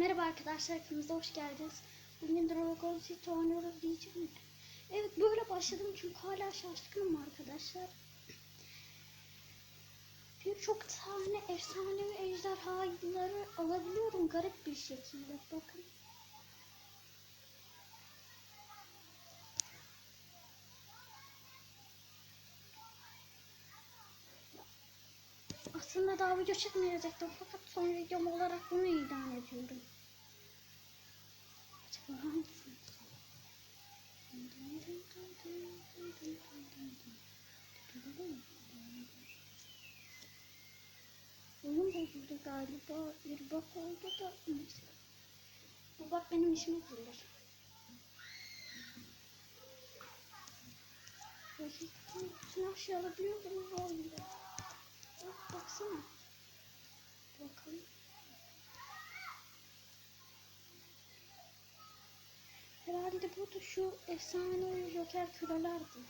Merhaba arkadaşlar, kanalımıza hoş geldiniz. Bugün Dragon City oynuyoruz diyeceğim. Evet böyle başladım çünkü hala şaşkınım arkadaşlar. Birçok tane efsanevi ejderhaları alabiliyorum garip bir şekilde. Bakın. Aslında daha video çekmeyecektim fakat son videom olarak bunu ilan ediyorum. Acaba hangisini? Oyun bozuldu galiba. Bir bak oldu da neyse. Bu bak benim işime gelir. Bütün her şeyi alabiliyor muyum? Olmuyor. Bak, baksana. Bakalım. Herhalde bu da şu efsane Joker kürelerdi.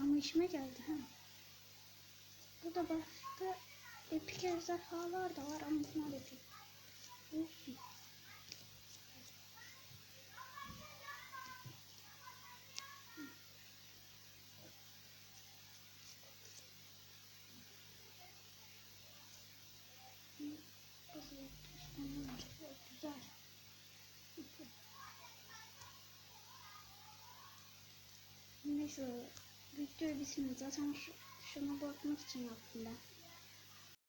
Ama işime geldi ha. Burada başka epik ejderhalar da var ama bunlar epik. Olsun. Neyse videoyu bitirmeyiz. Zaten şu, şuna bakmak için yaptım ben.